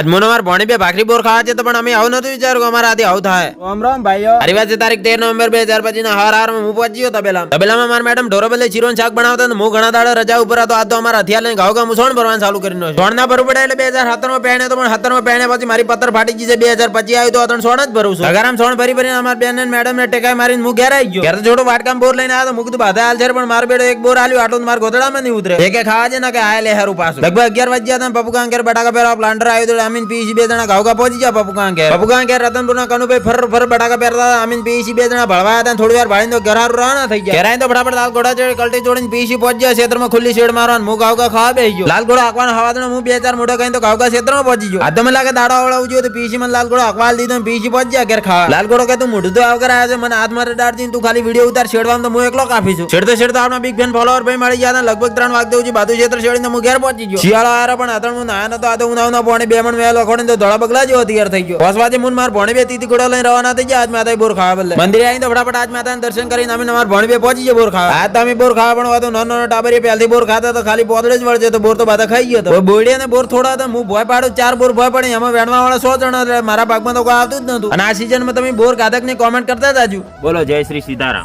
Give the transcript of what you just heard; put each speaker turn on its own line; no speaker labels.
આજ મને મારા ભણી બે ભાખરી બોર ખાવા છે તો પણ અમે આવું નતું વિચાર્યું કે અમારા આથી આવું થાય.
રામ રામ ભાઈઓ.
મારી વાત છે તારીખ તેર નવેમ્બર બે હજાર પચીસ ના હર હાર હું પહોંચી ગયો તબેલા તબેલામાં મારા મેડમ ઢોરો બદલે ચીરો શાક બનાવતા હતા. હું ઘણા દાડા રજા ઉપર હતો. આજ તો અમારા હથિયાર લઈને ઘાવ ગામ સોણ ભરવાનું ચાલુ કરી નાખ્યું. સોણ ના ભરવું પડે એટલે બે હજાર સત્તરમાં પહેણે તો પણ સત્તરમાં પહેણે પછી મારી પત્તર ફાટી ગઈ છે. બે હજાર પચીસ આવ્યું તો અત્યારે સોણ જ ભરું છું. અગર આમ સોણ ભરી ભરીને અમારા બેન મેડમ ને ટેકાઈ મારીને હું ઘેર આવી ગયો. ઘેર જોડો વાટકામ બોર લઈને આવ્યો તો મુકતું બાધા હાલ છે પણ મારો બેડો એક બોર આલ્યું. આટલું મારા ગોતડામાં નહીં ઉતરે. એક ખાવા છે ને કે આ લે હારું પાછું. લગભગ અગિયાર વાગ્યા હતા પપ્પુ કાંકેર બટાકા પહેરવા પ્લાન્ટર આવ્યું તો અમીન પીસી બે જણા ઘાવ ઘા પહોંચી ગયા પપ્પુ કાંકેર પપ્પુ કાંકેર રતનપુર ના કનુભાઈ ફર ફર બટાકા પહેરતા હતા. અમીન પીસી બે જણા ભળવા હતા થોડી વાર ભાળીને તો ઘરારું રવાના થઈ ગયા. ઘેરાઈને તો ફટાફટ લાલ ઘોડા જોડે કલટી જોડીને પીસી પહોંચી ગયા ક્ષેત્રમાં ખુલ્લી શેડ મારવાનું. હું ઘાવ ઘા ખાવા બેસી ગયો. લાલ ઘોડા આકવાનો હવા દે હું બે ચાર મોઢા કહીને તો ઘાવ ઘા ક્ષેત્રમાં પહોંચી ગયો. આ તો મને લાગે દાડા વળાવું જોઈએ તો પીસી મને લાલ ઘોડો અકવાલ દીધો પીસી પહોંચી ગયા ઘેર ખાવા. લાલ ઘોડો કે તું મોઢું તો આવકર આવ્યા છે મને હાથ મારે દાડતી તું ખાલી વીડિયો ઉતાર શેડવામાં તો હું એકલો કાપી છું. છેડતો છેડતો આપણા બિગ ફેન ફોલોવર ભાઈ મળી ગયા લગભગ ત્રણ વાગતે સુધી બાજુ ક્ષેત્ર છેડીને હું ઘેર પહોંચી ગયો. શિયાળો આવ્યા પણ અત્યારે હું નાયા નતો આ તો હું નાવના પોણે બે મણ વહેલો ખોડીને તો ધોળા બગલા જેવો તૈયાર થઈ ગયો. બસ વાજે મુન માર ભણવે તીતી ઘોડા લઈને રવાના થઈ ગયા. આજ માતા બોર ખાવા બદલે. મંદિરે આવીને તો ફટાફટ આજ માતાને દર્શન કરીને અમે માર ભણવે પહોંચી ગયા બોર ખાવા. આજ તમે અમે બોર ખાવા પણ વાતો નાનો નાનો ટાબરીએ પહેલથી બોર ખાતા તો ખાલી પોદળે જ વળજે તો બોર તો બધા ખાઈ ગયો તો. બોડીએ ને બોર થોડા હતા હું ભોય પાડું ચાર બોર ભોય પડે એમાં વેણવા વાળા સો જણા એટલે મારા ભાગમાં તો કોઈ આવતું જ નતું અને આ સિઝનમાં તમે બોર ગાધકની કોમેન્ટ કરતા જ આજુ
બોલો જય શ્રી સીતારામ.